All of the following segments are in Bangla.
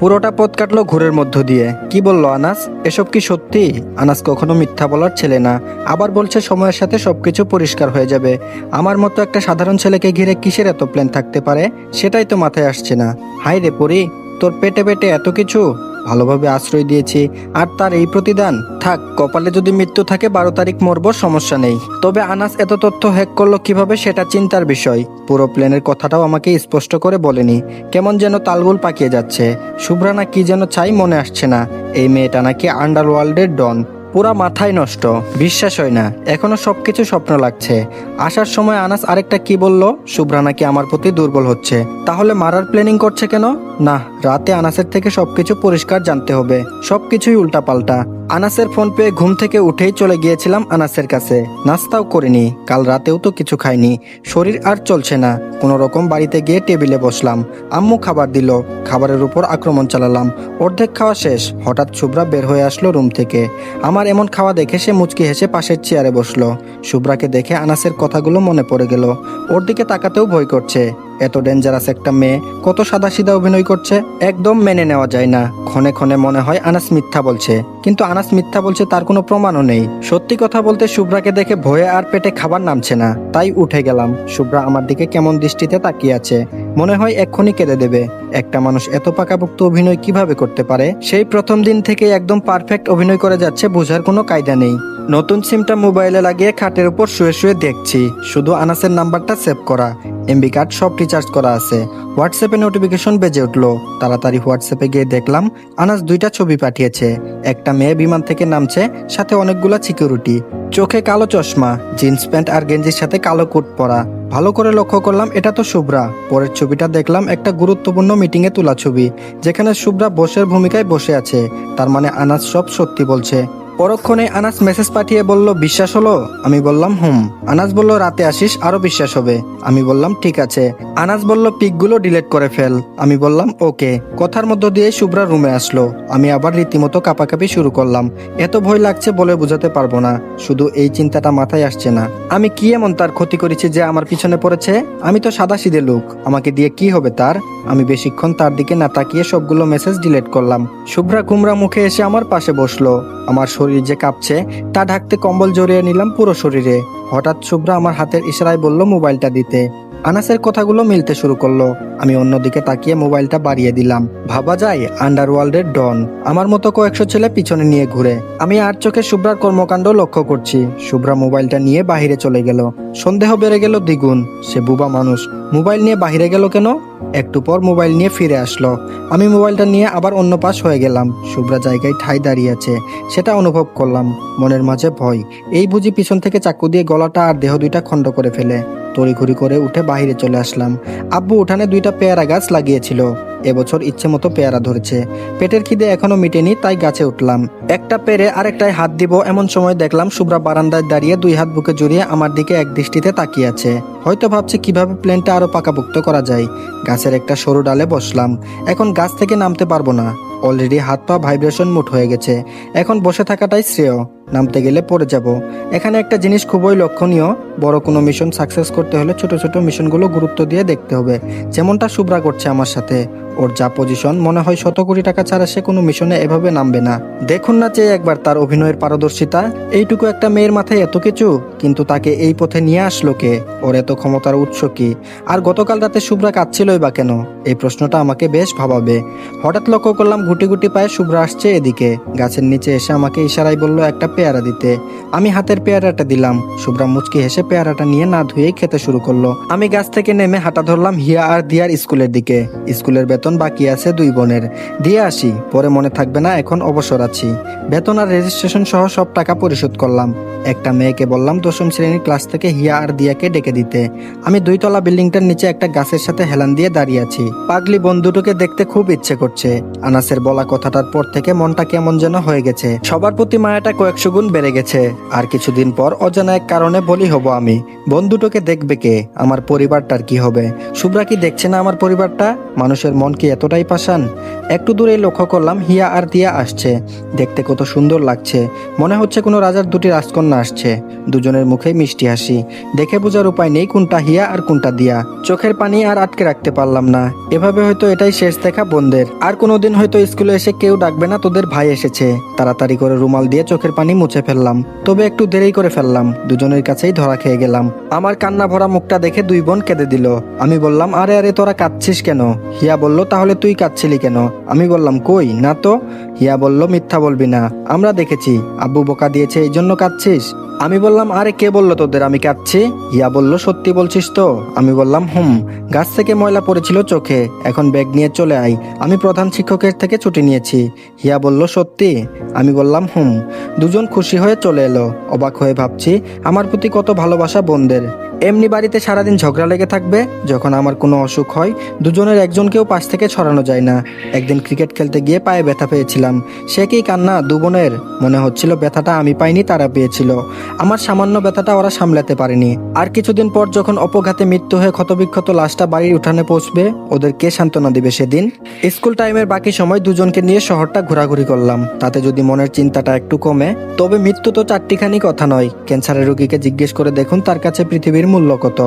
পুরোটা পথ কাটলো ঘোরের মধ্য দিয়ে। কি বলল আনাস? এসব কি সত্যি? আনাস কখনো মিথ্যা বলার ছেলে না। আবার বলছে সময়ের সাথে সবকিছু পরিষ্কার হয়ে যাবে। আমার মতো একটা সাধারণ ছেলেকে ঘিরে কিসের এত প্ল্যান থাকতে পারে? সেটাই তো মাথায় আসছে না। হাই রে পরি, তোর পেটে পেটে এত কিছু? ভালোভাবে আশ্রয় দিয়েছি, আর তার এই প্রতিদান। থাক, কপালে যদি মৃত্যু থাকে, বারো তারিখ মরব, সমস্যা নেই। তবে আনাস এত তথ্য হ্যাক করল কীভাবে সেটা চিন্তার বিষয়। পুরো প্লেনের কথাটাও আমাকে স্পষ্ট করে বলেনি। কেমন যেন তালগুল পাকিয়ে যাচ্ছে। শুভ্রানা কি যেন চাই মনে আসছে না। এই মেয়েটা নাকি আন্ডারওয়ার্ল্ডের ডন। পুরা মাথায় নষ্ট, বিশ্বাস হয় না। এখনও সবকিছু স্বপ্ন লাগছে। আসার সময় আনাস আরেকটা কি বলল? শুভ্রা নাকি আমার প্রতি দুর্বল হচ্ছে। তাহলে মারার প্ল্যানিং করছে কেন? না, রাতে আনাসের থেকে সবকিছু পরিষ্কার জানতে হবে। সবকিছুই উল্টাপাল্টা। আনাসের ফোন পেয়ে ঘুম থেকে উঠেই চলে গিয়েছিলাম আনাসের কাছে। নাস্তাও করিনি, কাল রাতেও তো কিছু খাইনি। শরীর আর চলছে না। কোনো রকম বাড়িতে গিয়ে টেবিলে বসলাম। আম্মু খাবার দিল, খাবারের উপর আক্রমণ চালালাম। অর্ধেক খাওয়া শেষ, হঠাৎ শুভ্রা বের হয়ে আসলো রুম থেকে। আমার এমন খাওয়া দেখে সে মুচকি হেসে পাশের চেয়ারে বসল। শুভ্রাকে দেখে আনাসের কথাগুলো মনে পড়ে গেল। ওর দিকে তাকাতেও ভয় করছে। এত ডেঞ্জারাস একটা মেয়ে, কত সাদা সিধা অভিনয় করছে, একদম মেনে নেওয়া যায় না। ক্ষণে ক্ষণে মনে হয় আনাস মিথ্যা বলছে। কিন্তু আনাস মিথ্যা বলছে তার কোনো প্রমাণও নেই। সত্যি কথা বলতে শুভ্রাকে দেখে ভয়ে আর পেটে খাবার নামছে না। তাই উঠে গেলাম। শুভ্রা আমার দিকে কেমন দৃষ্টিতে তাকিয়ে আছে। মনে হয় এক্ষুনি কেঁদে দেবে। একটা মানুষ এত পাকাপোক্ত অভিনয় কীভাবে করতে পারে? সেই প্রথম দিন থেকে একদম পারফেক্ট অভিনয় করে যাচ্ছে, বোঝার কোনো কায়দা নেই। নতুন সিমটা মোবাইলে লাগিয়ে খাটের উপর শুয়ে শুয়ে দেখছি। শুধু আনাসের নাম্বারটা সেভ করা। এমবি কার্ড সব রিচার্জ করা আছে। হোয়াটসঅ্যাপে নোটিফিকেশন বেজে উঠল। তাড়াতাড়ি হোয়াটসঅ্যাপে গিয়ে দেখলাম, আনাস দুইটা ছবি পাঠিয়েছে। একটা মেয়ে বিমান থেকে নামছে, সাথে অনেকগুলা সিকিউরিটি চোখে কালো চশমা, জিন্স প্যান্ট আর গেঞ্জির সাথে কালো কোট পরা। ভালো করে লক্ষ্য করলাম, এটা তো শুভ্রা। পরের ছবিটা দেখলাম একটা গুরুত্বপূর্ণ মিটিং এ তোলা ছবি, যেখানে শুভ্রা বসের ভূমিকায় বসে আছে। তার মানে আনাস সব সত্যি বলছে। পরক্ষণে আনাস মেসেজ পাঠিয়ে বলল, বিশ্বাস হলো? আমি বললাম, হুম। আনাস বলল, রাতে আসিস, আরও বিশ্বাস হবে। আমি বললাম, ঠিক আছে। আনাস বলল, পিকগুলো ডিলেট করে ফেল। আমি বললাম, ওকে। কথার মধ্য দিয়ে শুভ্রা রুমে আসলো। আমি আবার রীতিমতো কাপাকাপি শুরু করলাম। এত ভয় লাগছে বলে বোঝাতে পারব না। শুধু এই চিন্তাটা মাথায় আসছে না। আমি কি এমন তার ক্ষতি করেছি যে আমার পিছনে পড়েছে? আমি তো সাদা সিধে লোক। আমাকে দিয়ে কি হবে তার? আমি বেশিক্ষণ তার দিকে না তাকিয়ে সবগুলো মেসেজ ডিলেট করলাম। শুভ্রা কুমড়া মুখে এসে আমার পাশে বসল। আমার শরীর যে কাঁপছে, তা ঢাকতে কম্বল জড়িয়ে নিলাম পুরো শরীরে। হঠাৎ শুভ্রা আমার হাতের ইশারায় বলল, মোবাইলটা দিতে। আনাসের কথাগুলো মিলতে শুরু করল। আমি অন্যদিকে তাকিয়ে মোবাইলটা বাড়িয়ে দিলাম। ভাবা যায় আন্ডারওয়ার্ল্ডের ডন। আমার মতো কয়েকশো ছেলে পিছনে নিয়ে ঘুরে। আমি আর চোখে শুভ্রার কর্মকাণ্ড লক্ষ্য করছি। শুভ্রা মোবাইলটা নিয়ে বাহিরে চলে গেল। সন্দেহ বেড়ে গেল দ্বিগুণ। সে বুবা মানুষ। মোবাইল নিয়ে বাহিরে গেল কেন? একটু পর মোবাইল নিয়ে ফিরে আসলো। আমি মোবাইলটা নিয়ে আবার অন্য পাশ হয়ে গেলাম। শুভ্রা জায়গায় ঠাই দাঁড়িয়ে আছে, সেটা অনুভব করলাম। মনের মাঝে ভয়। এই বুঝি পিছন থেকে চাকু দিয়ে গলাটা আর দেহ দুইটা খণ্ড করে ফেলে। তড়িঘড়ি করে উঠে বাহিরে চলে আসলাম। আব্বু উঠানে দুইটা পেয়ারা গাছ লাগিয়েছিল। এবছর ইচ্ছে মতো পেয়ারা ধরেছে। পেটের খিদে এখনও মিটেনি, তাই গাছে উঠলাম। একটা পেরে আরেকটায় হাত দিব, এমন সময় দেখলাম শুভ্রা বারান্দায় দাঁড়িয়ে দুই হাত বুকে জড়িয়ে আমার দিকে এক দৃষ্টিতে তাকিয়ে আছে। হয়তো ভাবছে কীভাবে প্লেনটা আরও পাকাপোক্ত করা যায়। গাছের একটা সরু ডালে বসলাম। এখন গাছ থেকে নামতে পারব না। অলরেডি হাত পা ভাইব্রেশন মুট হয়ে গেছে। এখন বসে থাকাটাই শ্রেয়। নামতে গেলে পড়ে যাব। এখানে একটা জিনিস খুবই লক্ষণীয়, বড় কোনো মিশন সাকসেস করতে হলে ছোট ছোট মিশনগুলো গুরুত্ব দিয়ে দেখতে হবে। যেমনটা শুভ্রা করছে আমার সাথে, ওর যা পজিশন মনে হয় শত কোটি টাকা ছাড়া সে কোনো মিশনে এভাবে নামবে না। দেখুন না চেয়ে একবার তার অভিনয়ের পারদর্শিতা, এইটুকু একটা মেয়ের মাথায় এত কিছু? কিন্তু তাকে এই পথে নিয়ে আসলো কে? ওর এত ক্ষমতার উৎস কি? আর গতকাল রাতে শুভ্রা কাঁদছিলই বা কেন? এই প্রশ্নটা আমাকে বেশ ভাবাবে। হঠাৎ লক্ষ্য করলাম গুটি গুটি পায়ে শুভ্রা আসছে এদিকে। গাছের নিচে এসে আমাকে ইশারায় বলল, একটা পেয়ারা দিতে। আমি হাতের পেয়ারাটা দিলাম। শুভ্রা মুচকি হেসে পেয়ারাটা নিয়ে না ধুয়েই খেতে শুরু করল। আমি গাছ থেকে নেমে হাঁটা ধরলাম হিয়া আর দিয়ার স্কুলের দিকে। স্কুলের বেতন বাকি আছে দুই বোনের। দিয়ে আসি। পরে মনে থাকবে না, এখন অবসর আছি। বেতন আর রেজিস্ট্রেশন সহ সব টাকা পরিশোধ করলাম। একটা মেয়েকে বললাম দশম শ্রেণির ক্লাস থেকে হিয়া আর দিয়াকে ডেকে দিতে। আমি দুইতলা বিল্ডিংটার নিচে একটা গাছের সাথে হেলান দিয়ে দাঁড়িয়ে আছি। পাগলি বন্ধুটাকে দেখতে খুব ইচ্ছে করছে। আনাসের বলা কথাটার পর থেকে মনটা কেমন যেন হয়ে গেছে। সবার প্রতি মায়াটা কয়েকশো গুণ বেড়ে গেছে। আর কিছুদিন পর অজানা এক কারণে বলি হব আমি। বন্ধুটাকে দেখবে কে? আমার পরিবারটার কি হবে? শুভ্রা কি দেখছে না আমার পরিবারটা? মানুষের মন কি এতটাই পাষাণ? একটু দূরে লক্ষ্য করলাম হিয়া আর দিয়া আসছে। দেখতে কত সুন্দর লাগছে। মনে হচ্ছে কোনো রাজার দুটি রাজকন্যা আসছে। দুজনের মুখেই মিষ্টি হাসি। দেখে বোঝার উপায় নেই কোনটা হিয়া আর কোনটা দিয়া। চোখের পানি আর আটকে রাখতে পারলাম না। এভাবে হয়তো এটাই শেষ দেখা বন্ধের আর কোনোদিন হয়তো স্কুলে এসে কেউ ডাকবে না তোদের ভাই এসেছে। তাড়াতাড়ি করে রুমাল দিয়ে চোখের পানি মুছে ফেললাম। তবে একটু দেরি করে ফেললাম। দুজনের কাছেই ধরা খেয়ে গেলাম। আমার কান্না ভরা মুখটা দেখে দুই বোন কেঁদে দিল। আমি বললাম, আরে আরে, তোরা কাঁদছিস কেন? হিয়া বলল, তাহলে তুই কাঁদছিলি কেন? আমি বললাম, কই, না তো? হিয়া বলল, মিথ্যা বলবি না। আমরা দেখেছি। আব্বু বোকা দিয়েছে, এই জন্য কাঁদছিস? আমি বললাম, আরে কে বলল তোদের আমি কাঁদছি? হিয়া বলল, সত্যি বলছিস তো? আমি বললাম, হুম। গাছ থেকে ময়লা পড়েছিল চোখে। এখন ব্যাগ নিয়ে চলে আই আমি প্রধান শিক্ষকের থেকে ছুটি নিয়েছি। হিয়া বলল, সত্যি? আমি বললাম, হুম। দুজন খুশি হয়ে চলে এলো। অবাক হয়ে ভাবছি, আমার প্রতি কত ভালোবাসা বোনদের এমনি বাড়িতে সারাদিন ঝগড়া লেগে থাকবে, যখন আমার কোনো অসুখ হয়, দুজনের একজনকেও পাশ থেকে ছড়ানো যায় না। একদিন ক্রিকেট খেলতে গিয়ে পায়ে ব্যথা পেয়েছিলাম। সে কি কান্না? দু বোনের। মনে হচ্ছিল ব্যথাটা আমি পাইনি, তারা পেয়েছিল। আমার সামান্য ব্যথাটা ওরা সামলাতে পারেনি। আর কিছুদিন পর যখন অপঘাতে মৃত্যু হয়ে ক্ষতবিক্ষত লাশটা বাড়ির উঠানে পৌঁছবে ওদের কে সান্ত্বনা দিবে সেদিন। স্কুল টাইমের বাকি সময় দুজনকে নিয়ে শহরটা ঘোরাঘুরি করলাম। তাতে যদি মনের চিন্তাটা একটু কমে, তবে মৃত্যু তো চারটিখানি কথা নয়। ক্যান্সারের রোগীকে জিজ্ঞেস করে দেখুন তার কাছে পৃথিবীর মূল্য কত?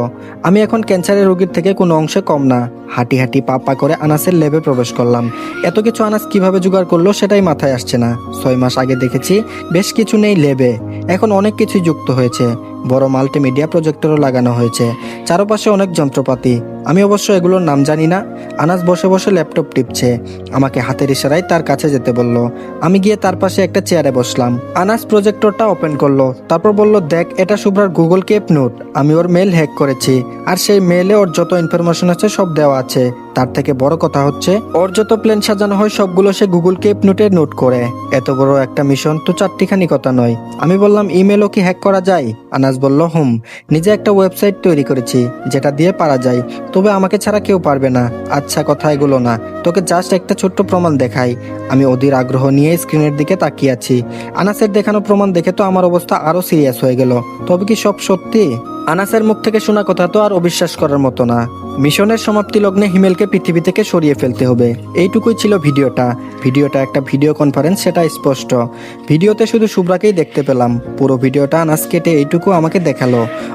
আমি এখন ক্যান্সারের রোগীর থেকে কোনো অংশে কম না। হাঁটি হাঁটি পাপা করে আনাসের লেবে প্রবেশ করলাম। এত কিছু আনাস কীভাবে জোগাড় করল সেটাই মাথায় আসছে না। ছয় মাস আগে দেখেছি বেশ কিছু নেই লেবে। এখন অনেক কিছুই যুক্ত হয়েছে। বড় মাল্টিমিডিয়া প্রজেক্টরও লাগানো হয়েছে। চারপাশে অনেক যন্ত্রপাতি। আমি অবশ্য এগুলোর নাম জানি না। আনাস বসে বসে ল্যাপটপ টিপছে। আমাকে হাতের ইশারায় তার কাছে যেতে বলল। আমি গিয়ে তার পাশে একটা চেয়ারে বসলাম। আনাস প্রজেক্টরটা ওপেন করল। তারপর বলল, দেখ, এটা শুভ্রার গুগল কেপ নোট আমি ওর মেল হ্যাক করেছি। আর সেই মেলে ওর যত ইনফরমেশন আছে সব দেওয়া আছে। তার থেকে বড় কথা হচ্ছে, ওর যত প্ল্যান সাজানো হয় সবগুলো সে গুগল কেপ নোটে নোট করে। এত বড় একটা মিশন তো চারটিখানি কথা নয়। আমি বললাম ইমেলও কি হ্যাক করা যায়? আনাস বলল, হুম, নিজে একটা ওয়েবসাইট তৈরি করেছি, যেটা দিয়ে পারা যায়। তবে আমাকে ছাড়া কেউ পারবে না। আচ্ছা কথা এগুলো না। তোকে জাস্ট একটা ছোট্ট প্রমাণ দেখাই। আমি অধীর আগ্রহ নিয়ে স্ক্রিনের দিকে তাকিয়ে আছি। আনাসের দেখানো প্রমাণ দেখে তো আমার অবস্থা আরও সিরিয়াস হয়ে গেল। তবে কি সব সত্যি? আনাসের মুখ থেকে শোনা কথা তো আর অবিশ্বাস করার মতো না। মিশনের সমাপ্তি লগ্নে হিমেলকে পৃথিবী থেকে সরিয়ে ফেলতে হবে। এইটুকুই ছিল ভিডিওটা। ভিডিওটা একটা ভিডিও কনফারেন্স সেটা স্পষ্ট। ভিডিওতে শুধু শুভ্রাকেই দেখতে পেলাম। পুরো ভিডিওটা আনাস কেটে এইটুকু আমাকে দেখাল।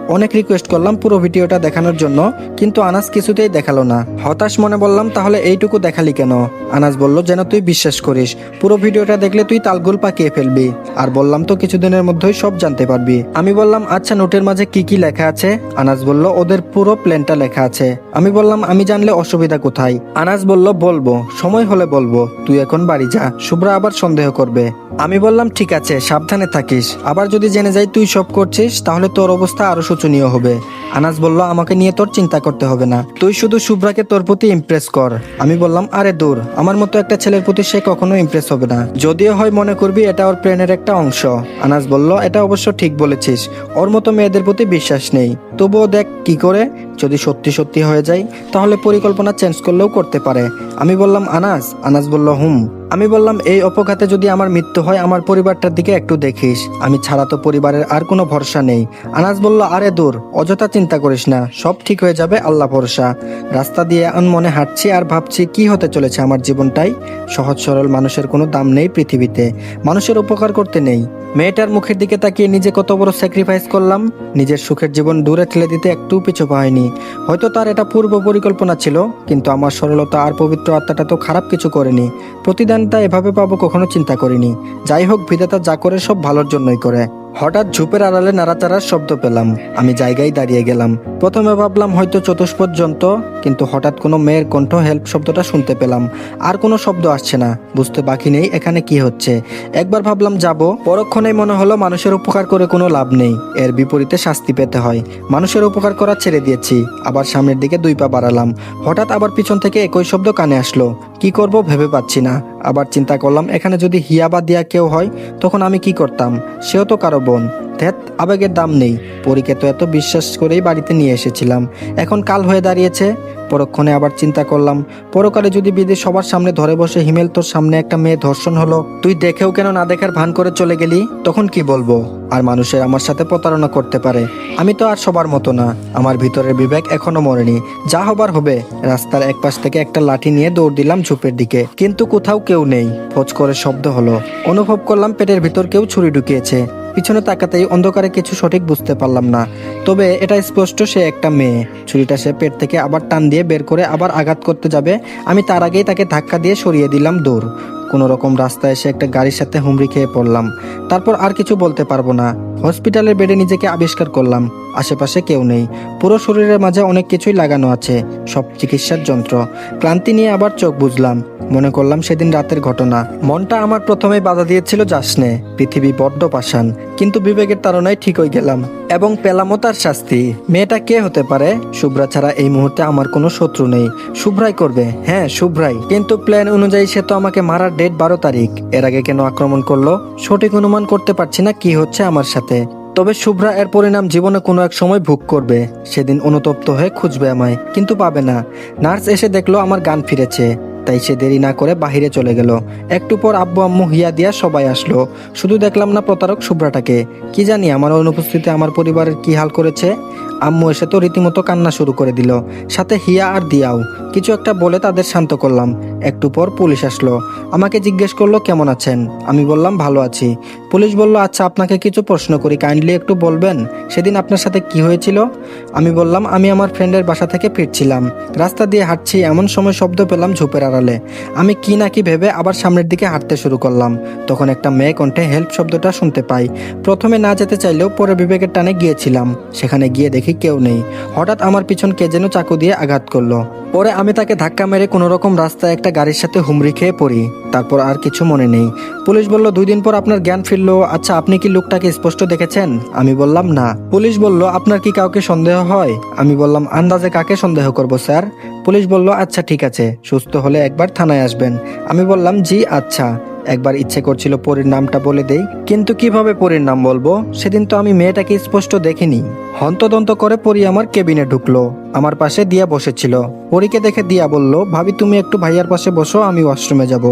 অনেক রিকোয়েস্ট করলাম পুরো ভিডিওটা দেখানোর জন্য, কিন্তু আনাস কিছুতেই দেখাল না। হতাশ মনে বললাম, তাহলে এইটুকু দেখালি কেন? আনাস বলল, যেন তুই বিশ্বাস করিস। পুরো ভিডিওটা দেখলে তুই তালগুল পাকিয়ে ফেলবি। আর বললাম তো কিছুদিনের মধ্যেই সব জানতে পারবি। আমি বললাম আচ্ছা নোটের মাঝে কি কি লেখা আছে, আনাস বলল, ওদের পুরো প্ল্যানটা লেখা আছে। আমি বললাম, আমি জানলে অসুবিধা কোথায়? আনাস বলল, বলব, সময় হলে বলব, তুই এখন বাড়ি যা। শুভ্রা আবার সন্দেহ করবে। আমি বললাম, ঠিক আছে, সাবধানে থাকিস। আবার যদি জেনে যাই তুই সব করছিস, তাহলে তোর অবস্থা আরও শোচনীয় হবে। আনাস বলল, আমাকে নিয়ে তোর চিন্তা করতে হবে না। তুই শুধু শুভ্রাকে তোর প্রতি ইমপ্রেস কর। আমি বললাম, আরে দূর, আমার মতো একটা ছেলের প্রতি সে কখনো ইমপ্রেস হবে না। যদিও হয় মনে করবি, এটা ওর প্ল্যানের একটা অংশ। আনাস বলল, এটা অবশ্য ঠিক বলেছিস। ওর মতো মেয়েদের প্রতি বিশ্বাস নেই তবুও দেখ কি করে, যদি সত্যি সত্যি হয়ে যায় তাহলে পরিকল্পনা চেঞ্জ করলেও করতে পারে। আমি বললাম, আনাস। আনাস বলল, হুম। আমি বললাম, এই অপঘাতে যদি আমার মৃত্যু হয়, আমার পরিবারটার দিকে একটু দেখিস। আমি ছাড়া তো পরিবারের আর কোনো ভরসা নেই। আনাস বলল, আরে দূর, অযথা চিন্তা করিস না, সব ঠিক হয়ে যাবে, আল্লাহ ভরসা। রাস্তা দিয়ে মনে হাঁটছি আর ভাবছি, কি হতে চলেছে আমার জীবনটাই? সহজ সরল মানুষের কোনো দাম নেই পৃথিবীতে। মানুষের উপকার করতে নেই। মেয়েটার মুখের দিকে তাকিয়ে নিজে কত বড় স্যাক্রিফাইস করলাম। নিজের সুখের জীবন দূরে ঠেলে দিতে একটু পিছু পায়নি হয়তো তার এটা পূর্ব পরিকল্পনা ছিল, কিন্তু আমার সরলতা আর পবিত্র আত্মাটা তো খারাপ কিছু করেনি। প্রতিদানটা এভাবে পাবো কখনো চিন্তা করিনি। যাই হোক ভিদাতা যা করে সব ভালোর জন্যই করে। হঠাৎ ঝুপের আড়ালে নাড়াচাড়ার শব্দ পেলাম। আমি জায়গায় দাঁড়িয়ে গেলাম। প্রথমে ভাবলাম হয়তো চতুষ্পদ যন্ত্র কিন্তু হঠাৎ কোনো মেয়ের কণ্ঠ হেল্প শব্দটা শুনতে পেলাম। আর কোনো শব্দ আসছে না। বুঝতে বাকি নেই এখানে কি হচ্ছে। একবার ভাবলাম যাব। পরক্ষণেই মনে হলো মানুষের উপকার করে কোনো লাভ নেই। এর বিপরীতে শাস্তি পেতে হয়। মানুষের উপকার করা ছেড়ে দিয়েছি। আবার সামনের দিকে দুই পা বাড়ালাম। হঠাৎ আবার পিছন থেকে একই শব্দ কানে আসলো। কি করব ভেবে পাচ্ছি না। আবার চিন্তা করলাম, এখানে যদি হিয়া বা দিয়া কেউ হয়, তখন আমি কি করতাম? সেও তো কারও বোন। ধ্যাত আবেগের দাম নেই। পরীকে তো এত বিশ্বাস করেই বাড়িতে নিয়ে এসেছিলাম। এখন কাল হয়ে দাঁড়িয়েছে। পরক্ষণে আবার চিন্তা করলাম, পরকালে যদি বিদেশ সবার সামনে ধরে বসে হিমেল তোর সামনে একটা মেয়ে ধর্ষণ হলো, তুই দেখেও কেন না দেখার ভান করে চলে গেলি? তখন কি বলব? আর মানুষের আমার সাথে প্রতারণা করতে পারে। আমি তো আর সবার মতো না। আমার ভিতরের বিবেক এখনও মরেনি। যা হবার হবে। রাস্তার এক পাশ থেকে একটা লাঠি নিয়ে দৌড় দিলাম ঝোপের দিকে। কিন্তু কোথাও কেউ নেই। ফোচ করে শব্দ হলো। অনুভব করলাম পেটের ভিতর কেউ ছুরি ঢুকিয়েছে। পিছনে তাকাতেই অন্ধকারে কিছু সঠিক বুঝতে পারলাম না। তবে এটা স্পষ্ট, সে একটা মেয়ে। ছুরিটা সে পেট থেকে আবার টান দিয়ে বের করে আবার আঘাত করতে যাবে। আমি তার আগেই তাকে ধাক্কা দিয়ে সরিয়ে দিলাম দৌড়। কোনো রকম রাস্তায় এসে একটা গাড়ির সাথে হুমড়ি খেয়ে পড়লাম। তারপর আর কিছু বলতে পারব না। হসপিটালের বেডে নিজেকে আবিষ্কার করলাম। আশেপাশে কেউ নেই। পুরো শরীরের মাঝে অনেক কিছুই লাগানো আছে। সব চিকিৎসার যন্ত্র। ক্লান্তি নিয়ে আবার চোখ বুঝলাম মনে করলাম সেদিন রাতের ঘটনা। মনটা আমার প্রথমে বাধা দিয়েছিল যাসনে পৃথিবী বড্ড পাষাণ, কিন্তু বিবেকের তাড়নায় ঠিক হয়ে গেলাম, এবং পেলামও তার শাস্তি। মেয়েটা কে হতে পারে? শুভ্রা ছাড়া এই মুহূর্তে আমার কোনো শত্রু নেই। শুভ্রাই করবে। হ্যাঁ শুভ্রাই। কিন্তু প্ল্যান অনুযায়ী সে তো আমাকে মারার ডেট বারো তারিখ। এর আগে কেন আক্রমণ করল? সঠিক অনুমান করতে পারছি না কি হচ্ছে আমার সাথে। তবে শুভ্রা এর পরিণাম জীবনে কোনো এক সময় ভোগ করবে। সেদিন অনুতপ্ত হয়ে খুঁজবে আমায়, কিন্তু পাবে না। নার্স এসে দেখল আমার গান ফিরেছে। তাই সে দেরি না করে বাহিরে চলে গেল। একটু পর আব্বু আম্মু হিয়া দিয়া সবাই আসলো। শুধু দেখলাম না প্রতারক শুভ্রাটাকে কি জানি আমার অনুপস্থিতিতে আমার পরিবারের কি হাল করেছে? আম্মু এসে তো রীতিমতো কান্না শুরু করে দিল। সাথে হিয়া আর দিয়াও। কিছু একটা বলে তাদের শান্ত করলাম। একটু পর পুলিশ আসলো। আমাকে জিজ্ঞেস করল, কেমন আছেন? আমি বললাম, ভালো আছি। পুলিশ বলল আচ্ছা আপনাকে কিছু প্রশ্ন করি। কাইন্ডলি একটু বলবেন, সেদিন আপনার সাথে কি হয়েছিল? আমি বললাম, আমি আমার ফ্রেন্ডের বাসা থেকে ফিরছিলাম। রাস্তা দিয়ে হাঁটছি, এমন সময় শব্দ পেলাম ঝোপের আড়ালে। আমি কি না কি ভেবে আবার সামনের দিকে হাঁটতে শুরু করলাম। তখন একটা মেয়ে কণ্ঠে হেল্প শব্দটা শুনতে পাই। প্রথমে না যেতে চাইলেও পরে বিবেকের টানে গিয়েছিলাম। সেখানে গিয়ে দেখি কেউ নেই। হঠাৎ আমার পিছন কে যেন চাকু দিয়ে আঘাত করল। পরে আমি তাকে ধাক্কা মেরে কোনো রকম রাস্তায় একটা গাড়ির সাথে হুমড়ি খেয়ে পড়ি। তারপর আর কিছু মনে নেই। পুলিশ বলল, দুই দিন পর আপনার জ্ঞান ফিরলো আচ্ছা আপনি কি লোকটাকে স্পষ্ট দেখেছেন? আমি বললাম, না। পুলিশ বলল, আপনার কি কাউকে সন্দেহ হয়? আমি বললাম, আন্দাজে কাকে সন্দেহ করব, স্যার? পুলিশ বলল আচ্ছা ঠিক আছে, সুস্থ হলে একবার থানায় আসবেন। আমি বললাম, জি আচ্ছা। একবার ইচ্ছে করছিল পরীর নামটা বলে দেই, কিন্তু কীভাবে পরীর নাম বলব? সেদিন তো আমি মেয়েটাকে স্পষ্ট দেখিনি। হন্তদন্ত করে পরি আমার কেবিনে ঢুকলো, আমার পাশে দিয়া বসেছিল। পরীকে দেখে দিয়া বলল, ভাবি, তুমি একটু ভাইয়ার পাশে বসো, আমি ওয়াশরুমে যাব।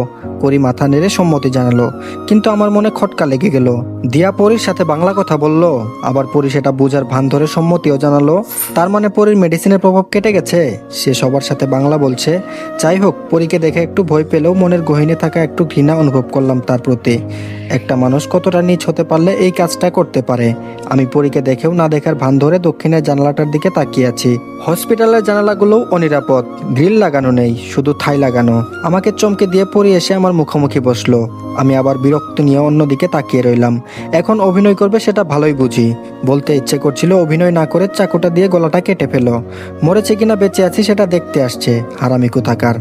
পরি মাথা নেড়ে সম্মতি জানালো, কিন্তু আমার মনে খটকা লেগে গেল। দিয়া পরীর সাথে বাংলা কথা বলল, আবার পরি সেটা বুঝার ভান ধরে সম্মতিও জানালো। তার মানে পরীর মেডিসিনের প্রভাব কেটে গেছে? সে সবার সাথে বাংলা বলছে। যাই হোক, পরীকে দেখে একটু ভয় পেলেও মনের গহিনে থাকা একটু ঘৃণা অনুভব করলাম তার প্রতি। একটা মানুষ কতটা নিচ হতে পারলে এই কাজটা করতে পারে? আমি পরীকে দেখেও না দেখার ভান ধরে দক্ষিণের জানালাটার দিকে তাকিয়ে আছি। হসপিটালের জানালাগুলোও অনিরাপদ। গ্রিল লাগানো নেই, শুধু থাই লাগানো। আমাকে চমকে দিয়ে পরি এসে আমার মুখোমুখি বসল। আমি আবার বিরক্ত নিয়ে অন্যদিকে তাকিয়ে রইলাম। এখন অভিনয় করবে সেটা ভালোই বুঝি। বলতে ইচ্ছে করছিল অভিনয় না করে চাকুটা দিয়ে গলাটা কেটে ফেলো। মরেছে কিনা বেঁচে আছি সেটা দেখতে আসছে। হারামি কোথাকার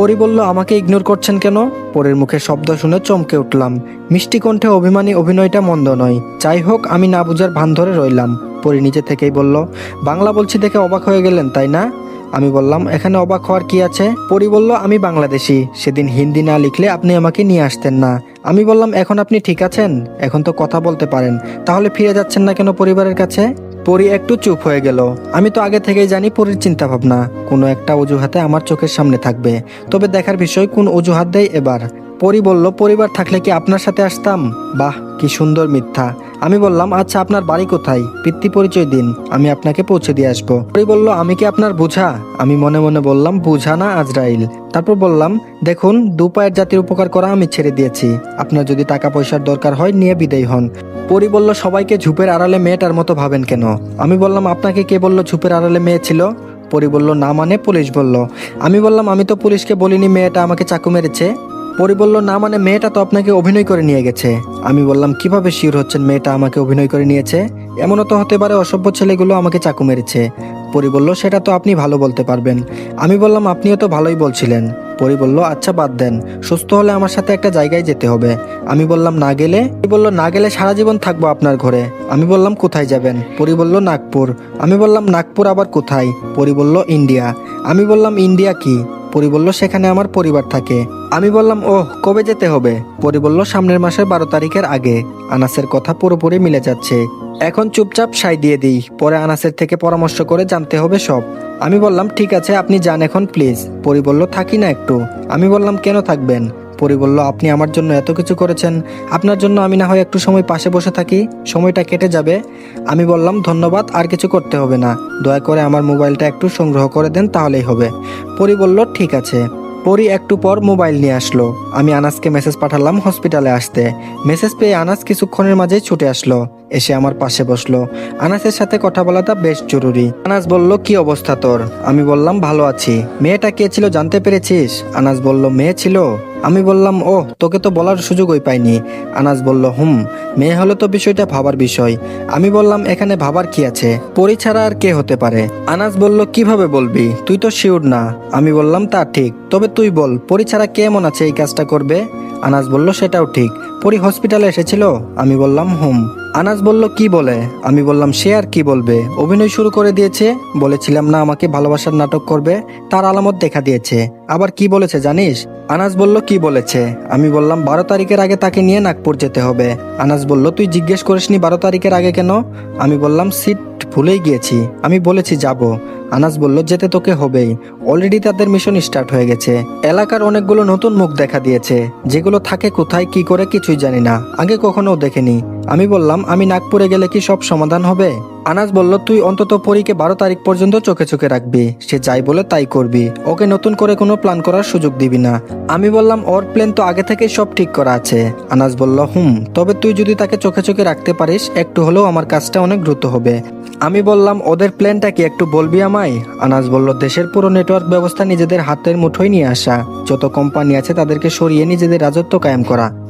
পরি বলল, আমাকে ইগনোর করছেন কেন? পরের মুখে শব্দ শুনে চমকে উঠলাম। মিষ্টি কণ্ঠে অভিমানী অভিনয়টা মন্দ নয়। যাই হোক, আমি না বুঝার ভান ধরে রইলাম। পরি নিজে থেকেই বলল, বাংলা বলছি দেখে অবাক হয়ে গেলেন, তাই না? আমি বললাম, এখানে অবাক হওয়ার কি আছে? পরি বলল, আমি বাংলাদেশি। সেদিন হিন্দি না লিখলে আপনি আমাকে নিয়ে আসতেন না। আমি বললাম, এখন আপনি ঠিক আছেন? এখন তো কথা বলতে পারেন। তাহলে ফিরে যাচ্ছেন না কেন পরিবারের কাছে? পরি একটু চুপ হয়ে গেল। আমি তো আগে থেকেই জানি পরির চিন্তা ভাবনা কোনো একটা অজুহাতে আমার চোখের সামনে থাকবে। তবে দেখার বিষয় কোন অজুহাত দেয় এবার? পরি বলল, পরিবার থাকলে কি আপনার সাথে আসতাম? বাহ, কি সুন্দর মিথ্যা। আমি বললাম আচ্ছা আপনার বাড়ি কোথায়? পিতৃ পরিচয় দিন, আমি আপনাকে পৌঁছে দিয়ে আসব। পরি বলল, আমি কি আপনার বুঝা? আমি মনে মনে বললাম, বুঝা না, আজরাইল। তারপর বললাম, দেখুন, দু পায়ের জাতির উপকার করা আমি ছেড়ে দিয়েছি। আপনার যদি টাকা পয়সার দরকার হয়, নিয়ে বিদায় হন। পরি বলল, সবাইকে ঝুপের আড়ালে মেয়েটার মতো ভাবেন কেন? আমি বললাম, আপনাকে কে বলল ঝুপের আড়ালে মেয়ে ছিল? পরি বলল, না মানে পুলিশ বলল। আমি বললাম, আমি তো পুলিশকে বলিনি মেয়েটা আমাকে চাকু মেরেছে। পরি বলল, না মানে মেয়েটা তো আপনাকে অভিনয় করে নিয়ে গেছে। আমি বললাম, কীভাবে শিওর হচ্ছেন মেয়েটা আমাকে অভিনয় করে নিয়েছে? এমনও তো হতে পারে অসভ্য ছেলেগুলো আমাকে চাকু মেরেছে। পরি বলল, সেটা তো আপনি ভালো বলতে পারবেন। আমি বললাম, আপনিও তো ভালোই বলছিলেন। পরি বলল আচ্ছা বাদ দেন। সুস্থ হলে আমার সাথে একটা জায়গায় যেতে হবে। আমি বললাম, না গেলে? বলল, না গেলে সারা জীবন থাকব আপনার ঘরে। আমি বললাম, কোথায় যাবেন? পরি বলল, নাগপুর। আমি বললাম, নাগপুর আবার কোথায়? পরি বলল, ইন্ডিয়া। আমি বললাম, ইন্ডিয়া কি? পরি বলল, সেখানে আমার পরিবার থাকে। আমি বললাম, ওহ, কবে যেতে হবে? পরি বলল, সামনের মাসের বারো তারিখের আগে। আনাসের কথা পুরোপুরি মিলে যাচ্ছে। এখন চুপচাপ সাই দিয়ে দিই, পরে আনাসের থেকে পরামর্শ করে জানতে হবে সব। আমি বললাম, ঠিক আছে, আপনি যান এখন, প্লিজ। পরি বলল, থাকি না একটু। আমি বললাম, কেন থাকবেন? পরি বলল, আপনি আমার জন্য এত কিছু করেছেন। আপনার জন্য আমি না হয় একটু সময় পাশে বসে থাকি। সময়টা কেটে যাবে। আমি বললাম, ধন্যবাদ, আর কিছু করতে হবে না। দয়া করে আমার মোবাইলটা একটু সংগ্রহ করে দেন, তাহলেই হবে। পরি বলল, ঠিক আছে। পরি একটু পর মোবাইল নিয়ে আসলো। আমি আনাসকে মেসেজ পাঠালাম হসপিটালে আসতে। মেসেজ পেয়ে আনাস কিছুক্ষণের মাঝেই ছুটে আসলো। এসে আমার পাশে বসল। আনাসের সাথে কথা বলাটা বেশ জরুরি। আনাস বলল, কি অবস্থা তোর? আমি বললাম, ভালো আছি। মেয়েটা কে ছিল জানতে পেরেছিস? আনাস বলল, মেয়ে ছিল? আমি বললাম ও তোকে তো বলার সুযোগই পাইনি। আনাস বলল, হুম, মেয়ে হলে তো বিষয়টা ভাবার বিষয়। আমি বললাম, এখানে ভাবার কি আছে? পরি ছাড়া আর কে হতে পারে? আনাস বলল, কীভাবে বলবি? তুই তো শিওর না। আমি বললাম, তা ঠিক, তবে তুই বল, পরি ছাড়া কে মন আছে এই কাজটা করবে? আনাস বলল, সেটাও ঠিক। পরি হসপিটালে এসেছিল? আমি বললাম, হুম। আনাস বলল, কি বলে? আমি বললাম, সে আর কি বলবে? অভিনয় শুরু করে দিয়েছে। বলেছিলাম, না, আমাকে ভালোবাসার নাটক করবে। তার আলামত দেখা দিয়েছে। আবার কি বলেছে জানিস? আনাস বলল, কি বলেছে? আমি বললাম, বারো তারিখের আগে তাকে নিয়ে নাগপুর যেতে হবে। আনাস বলল, তুই জিজ্ঞেস করিসনি বারো তারিখের আগে কেন? আমি বললাম, সিট ভুলেই গিয়েছি। আমি বলেছি, যাব। আনাস বলল, যেতে তোকে হবেই। অলরেডি তাদের মিশন স্টার্ট হয়ে গেছে। এলাকার অনেকগুলো নতুন মুখ দেখা দিয়েছে। যেগুলো থাকে কোথায়, কি করে কিছুই জানি না। আগে কখনো দেখিনি। আমি বললাম, আমি নাগপুরে গেলে কি সব সমাধান হবে? আনাজ বলল, তুই অন্তত পরীকে বারো তারিখ পর্যন্ত চোখে চোখে রাখবি। সে যাই বলে তাই করবি। ওকে নতুন করে কোনো প্ল্যান করার সুযোগ দিবি না। আমি বললাম, ওর প্ল্যান তো আগে থেকেই সব ঠিক করা আছে। আনাজ বলল, হুম, তবে তুই যদি তাকে চোখে চোখে রাখতে পারিস, একটু হলেও আমার কাজটা অনেক দ্রুত হবে। আমি বললাম, ওদের প্ল্যানটা কি একটু বলবি আমায়? আনাজ বলল, দেশের পুরো নেটওয়ার্ক ব্যবস্থা নিজেদের হাতের মুঠোয় নিয়ে আসা। যত কোম্পানি আছে তাদেরকে সরিয়ে নিজেদের রাজত্ব কায়েম করা।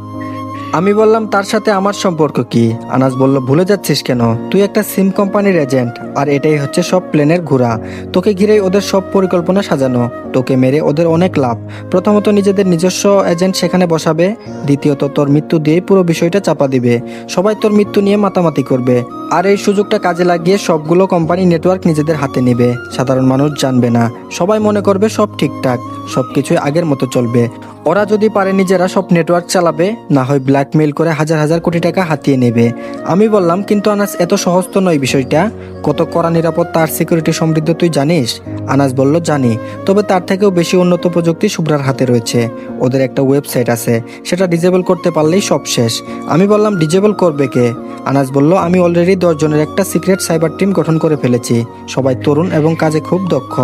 আমি বললাম, তার সাথে আমার সম্পর্ক কি? আনাস বলল, ভুলে যাচ্ছিস কেন? তুই একটা সিম কোম্পানির এজেন্ট, আর এটাই হচ্ছে সব প্লেনের ঘোরা তোকে ঘিরেই ওদের সব পরিকল্পনা সাজানো। তোকে মেরে ওদের অনেক লাভ। প্রথমত নিজেদের নিজস্ব এজেন্ট সেখানে বসাবে। দ্বিতীয়ত, তোর মৃত্যু দিয়েই পুরো বিষয়টা চাপা দিবে। সবাই তোর মৃত্যু নিয়ে মাতামাতি করবে। আর এই সুযোগটা কাজে লাগিয়ে সবগুলো কোম্পানি নেটওয়ার্ক নিজেদের হাতে নেবে। সাধারণ মানুষ জানবে না। সবাই মনে করবে সব ঠিকঠাক। সবকিছুই আগের মতো চলবে। ওরা যদি পারে নিজেরা সব নেটওয়ার্ক চালাবে, না হয় ব্ল্যাকমেইল করে হাজার হাজার কোটি টাকা হাতিয়ে নেবে। আমি বললাম, কিন্তু আনাস, এত সহজ তো নয় বিষয়টা। কত কড়া নিরাপত্তা আর সিকিউরিটি সমৃদ্ধ তুই জানিস? আনাস বলল, জানি। তবে তার থেকেও বেশি উন্নত প্রযুক্তি শুভ্রার হাতে রয়েছে। ওদের একটা ওয়েবসাইট আছে। সেটা ডিজেবল করতে পারলেই সব শেষ। আমি বললাম ডিজেবল করবে কে? আনাস বলল, আমি অলরেডি দশ জনের একটা সিক্রেট সাইবার টিম গঠন করে ফেলেছি। সবাই তরুণ এবং কাজে খুব দক্ষ।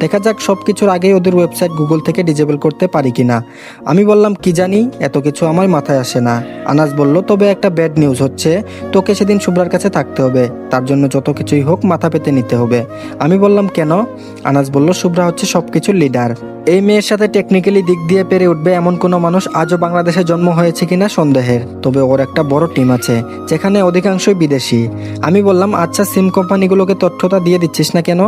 দেখা যাক সব কিছুর আগেই ওদের ওয়েবসাইট গুগল থেকে ডিজেবল করতে পারি কিনা। আমি বললাম, কি জানি? এত কিছু আমার মাথায় আসে না। আনাস বলল, তবে একটা ব্যাড নিউজ হচ্ছে। তোকে সেদিন শুভ্রার কাছে থাকতে হবে। তার জন্য যত কিছুই হোক মাথা পেতে নিতে হবে। আমি বললাম, কেন? আনাস বলল, শুভ্রা হচ্ছে সব সবকিছুর লিডার এই মেয়ের সাথে টেকনিক্যালি দিক দিয়ে পেরে উঠবে এমন কোনো মানুষ আজও বাংলাদেশে জন্ম হয়েছে কিনা সন্দেহের। তবে ওর একটা বড় টিম আছে, যেখানে অধিকাংশই বিদেশি। আমি বললাম আচ্ছা সিম কোম্পানিগুলোকে তথ্যটা দিয়ে দিচ্ছিস না কেন?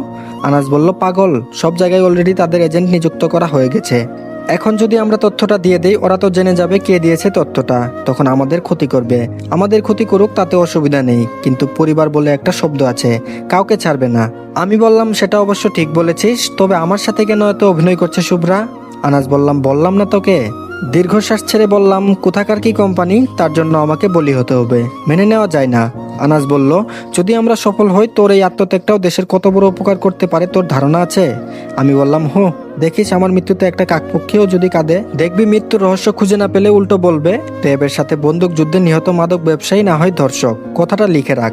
আনাস বলল, পাগল। সব জায়গায় অলরেডি তাদের এজেন্ট নিযুক্ত করা হয়ে গেছে। এখন যদি আমরা তথ্যটা দিয়ে দেই, ওরা তো জেনে যাবে কে দিয়েছে তথ্যটা। তখন আমাদের ক্ষতি করবে। আমাদের ক্ষতি করুক, তাতে অসুবিধা নেই। কিন্তু পরিবার বলে একটা শব্দ আছে, কাউকে ছাড়বে না। আমি বললাম, সেটা অবশ্য ঠিক বলেছিস, তবে আমার সাথে কেন এত অভিনয় করছে শুভ্রা? আনাজ বললাম বললাম না তোকে। দীর্ঘশ্বাস ছেড়ে বললাম, কোথাকার কি কোম্পানি, তার জন্য আমাকে বলি হতে হবে। মেনে নেওয়া যায় না। আনাজ বলল, যদি আমরা সফল হই, তোর এই আত্মত্যাগটাও দেশের কত বড় উপকার করতে পারে, তোর ধারণা আছে? আমি বললাম, হো। দেখিস আমার মৃত্যুতে একটা কাকপক্ষেও যদি কাঁদে। দেখবি মৃত্যুর রহস্য খুঁজে না পেলে উল্টো বলবে, দেবের সাথে বন্দুক যুদ্ধে নিহত মাদক ব্যবসায়ী না হয় ধর্ষক। কথাটা লিখে রাখ।